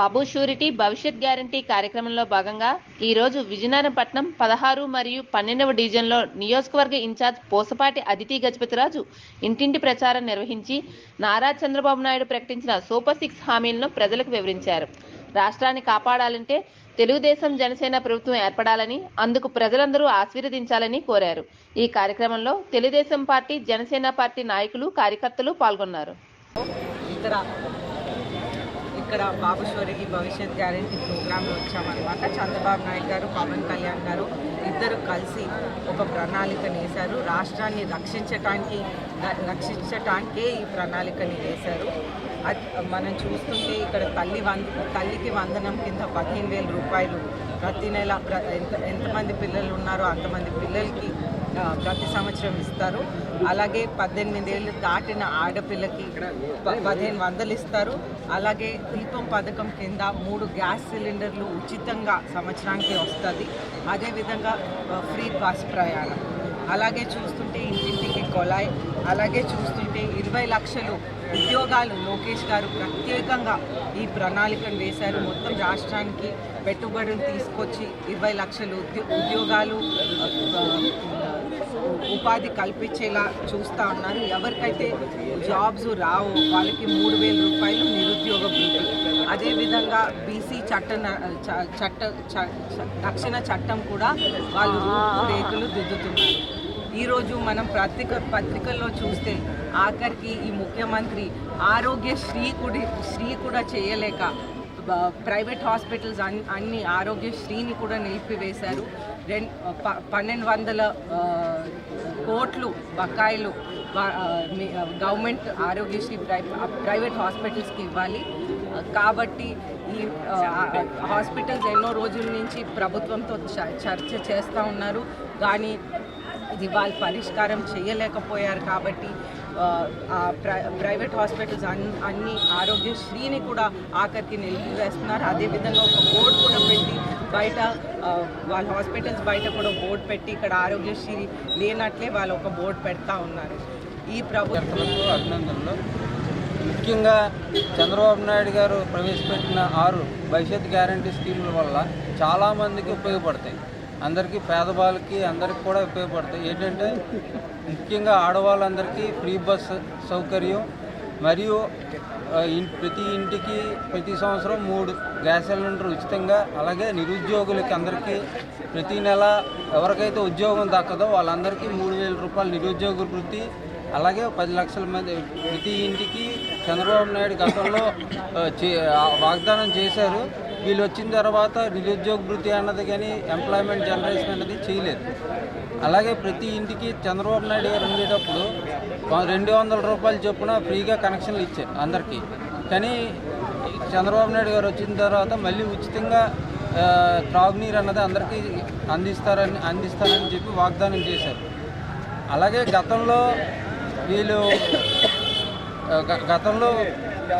బాబు surety భవిష్యత్ guarantee కార్యక్రమంలో భాగంగా ఈ రోజు పదహారు మరియు పన్నెండవ డివిజన్లో నియోజకవర్గ ఇన్ఛార్జ్ పోసపాటి అదితి గజపతిరాజు ఇంటింటి ప్రచారం నిర్వహించి నారా చంద్రబాబు నాయుడు ప్రకటించిన సూపర్ సిక్స్ హామీలను ప్రజలకు వివరించారు. రాష్ట్రాన్ని కాపాడాలంటే తెలుగుదేశం జనసేన ప్రభుత్వం ఏర్పడాలని అందుకు ప్రజలందరూ ఆశీర్వదించాలని కోరారు. ఈ కార్యక్రమంలో తెలుగుదేశం పార్టీ జనసేన పార్టీ నాయకులు కార్యకర్తలు పాల్గొన్నారు. ఇక్కడ బాబు షోరికి భవిష్యత్ గ్యారంటీ ప్రోగ్రాంలో వచ్చామన్నమాట. చంద్రబాబు నాయుడు గారు పవన్ కళ్యాణ్ గారు ఇద్దరు కలిసి ఒక ప్రణాళికను వేశారు రాష్ట్రాన్ని రక్షించటానికి రక్షించటానికే ఈ ప్రణాళికని వేశారు. అది మనం చూస్తుంటే ఇక్కడ తల్లి వంద తల్లికి వందనం కింద పదిహేను వేల రూపాయలు ప్రతి నెల ప్ర- ఎంత ఎంతమంది పిల్లలు ఉన్నారో అంతమంది పిల్లలకి ప్రతి సంవత్సరం ఇస్తారు. అలాగే పద్దెనిమిది ఏళ్ళు దాటిన ఆడపిల్లకి పదిహేను వందలు ఇస్తారు. అలాగే దీపం పథకం కింద మూడు గ్యాస్ సిలిండర్లు ఉచితంగా సంవత్సరానికి వస్తుంది. అదేవిధంగా ఫ్రీ బస్ ప్రయాణం. అలాగే చూస్తుంటే ఇంటింటికి కొలాయి అలాగే చూస్తుంటే ఇరవై లక్షలు ఉద్యోగాలు లోకేష్ గారు ప్రత్యేకంగా ఈ ప్రణాళికను వేశారు. మొత్తం రాష్ట్రానికి పెట్టుబడులు తీసుకొచ్చి ఇరవై లక్షలు ఉద్యోగాలు ఉపాధి కల్పించేలా చూస్తూ ఉన్నారు. ఎవరికైతే జాబ్స్ రావు వాళ్ళకి మూడు వేల రూపాయలు నిరుద్యోగ భృతి అదేవిధంగా బీసీ చట్ట న- చ- చట్ట చ- రక్షణ చట్టం కూడా వాళ్ళు రేకులు దిద్దుతున్నారు. ఈరోజు మనం పత్రిక పత్రికల్లో చూస్తే ఆఖరికి ఈ ముఖ్యమంత్రి ఆరోగ్యశ్రీ కూడా శ్రీ కూడా చేయలేక ప్రైవేట్ హాస్పిటల్స్ అన్ అన్ని ఆరోగ్యశ్రీని కూడా నిలిపివేశారు. రెండు ప- పన్నెండు వందల కోట్లు బకాయిలు గవర్నమెంట్ ఆరోగ్యశ్రీ ప్రై ప్రైవేట్ హాస్పిటల్స్కి ఇవ్వాలి. కాబట్టి ఈ హాస్పిటల్స్ ఎన్నో రోజుల నుంచి ప్రభుత్వంతో చ- చర్చ చేస్తూ ఉన్నారు. కానీ ఇది వాళ్ళు పరిష్కారం చేయలేకపోయారు కాబట్టి ప్రైవేట్ హాస్పిటల్స్ అన్ అన్ని ఆరోగ్యశ్రీని కూడా ఆఖరికి నిలిపివేస్తున్నారు. అదేవిధంగా ఒక బోర్డు కూడా పెట్టి బయట వాళ్ళ హాస్పిటల్స్ బయట కూడా బోర్డు పెట్టి ఇక్కడ ఆరోగ్యశ్రీ లేనట్లే వాళ్ళు ఒక బోర్డు పెడతా ఉన్నారు. ఈ ప్రభుత్వంలో అభినందనలు. ముఖ్యంగా చంద్రబాబు నాయుడు గారు ప్రవేశపెట్టిన ఆరు భవిష్యత్ గ్యారంటీ స్కీముల వల్ల చాలామందికి ఉపయోగపడతాయి. అందరికీ పేదవాళ్ళకి అందరికి కూడా ఉపయోగపడతాయి. ఏంటంటే ముఖ్యంగా ఆడవాళ్ళందరికీ ఫ్రీ బస్ సౌకర్యం మరియు ప్రతి ఇంటికి ప్రతి సంవత్సరం మూడు గ్యాస్ సిలిండర్ ఉచితంగా అలాగే నిరుద్యోగులకి అందరికీ ప్రతి నెల ఎవరికైతే ఉద్యోగం దక్కదో వాళ్ళందరికీ మూడు వేల రూపాయలు నిరుద్యోగ వృత్తి అలాగే పది లక్షల మంది ప్రతి ఇంటికి చంద్రబాబు నాయుడు గతంలో చే- వాగ్దానం చేశారు. వీళ్ళు వచ్చిన తర్వాత నిరుద్యోగ వృత్తి అన్నది కానీ ఎంప్లాయ్మెంట్ జనరేషన్ అన్నది చేయలేదు. అలాగే ప్రతి ఇంటికి చంద్రబాబు నాయుడు గారు ఉండేటప్పుడు రెండు వందల రూపాయలు చొప్పున ఫ్రీగా కనెక్షన్లు ఇచ్చారు అందరికీ. కానీ చంద్రబాబు నాయుడు గారు వచ్చిన తర్వాత మళ్ళీ ఉచితంగా త్రాగునీరు అన్నది అందరికీ అందిస్తారని అందిస్తారని చెప్పి వాగ్దానం చేశారు. అలాగే గతంలో వీళ్ళు గతంలో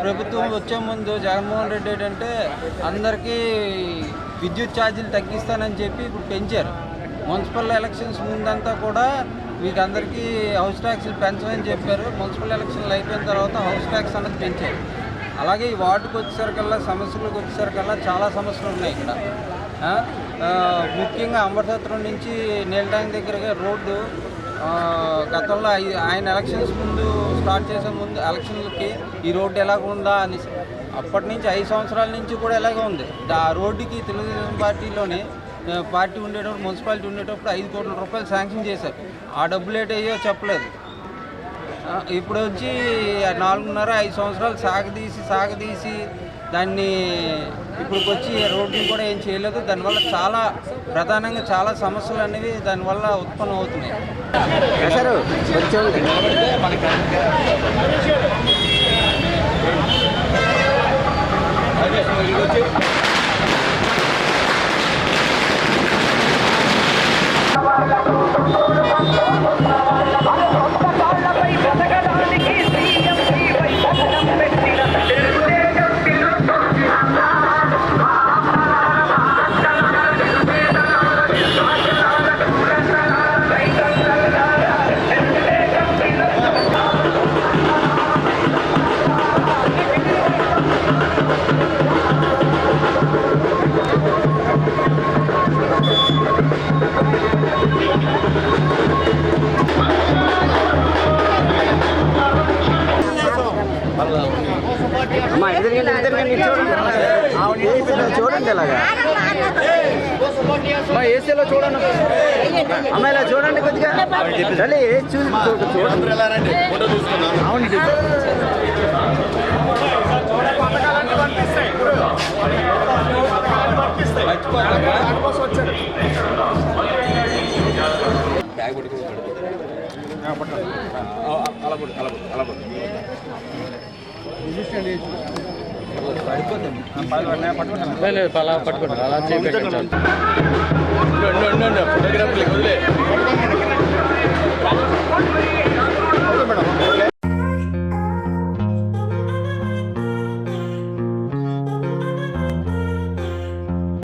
ప్రభుత్వం వచ్చే ముందు జగన్మోహన్ రెడ్డి ఏంటంటే అందరికీ విద్యుత్ ఛార్జీలు తగ్గిస్తానని చెప్పి ఇప్పుడు పెంచారు. మున్సిపల్ ఎలక్షన్స్ ముందంతా కూడా మీకు అందరికీ హౌస్ ట్యాక్స్లు పెంచమని చెప్పారు. మున్సిపల్ ఎలక్షన్లు అయిపోయిన తర్వాత హౌస్ ట్యాక్స్ అన్నది పెంచారు. అలాగే ఈ వార్డుకు వచ్చేసరికల్లా సమస్యలకు వచ్చేసరికల్లా చాలా సమస్యలు ఉన్నాయి ఇక్కడ. ముఖ్యంగా అమృతసత్రం నుంచి నీళ్ళ ట్యాంక్ దగ్గరగా రోడ్డు గతంలో ఆయన ఎలక్షన్స్ ముందు స్టార్ట్ చేసే ముందు ఎలక్షన్లకి ఈ రోడ్డు ఎలాగ ఉందా అని అప్పటి నుంచి ఐదు సంవత్సరాల నుంచి కూడా ఎలాగే ఉంది. ఆ రోడ్డుకి తెలుగుదేశం పార్టీలోని పార్టీ ఉండేటప్పుడు మున్సిపాలిటీ ఉండేటప్పుడు ఐదు కోట్ల రూపాయలు శాంక్షన్ చేశారు. ఆ డబ్బులు ఏటయ్యో చెప్పలేదు. ఇప్పుడు వచ్చి నాలుగున్నర ఐదు సంవత్సరాలు సాగదీసి సాగదీసి దాన్ని ఇప్పుడు వచ్చి రోడ్డుని కూడా ఏం చేయలేదు. దానివల్ల చాలా ప్రధానంగా చాలా సమస్యలు అనేవి దానివల్ల ఉత్పన్నం అవుతున్నాయి. సార్ కొంచెం ఎలాగా మా ఏసీలో చూడండి. అమ్మ ఇలా చూడండి కొద్దిగా. తల్లి ఏసి చూసి చూ- చూడండి అవును లేదు అలా పట్టుకోండి అలా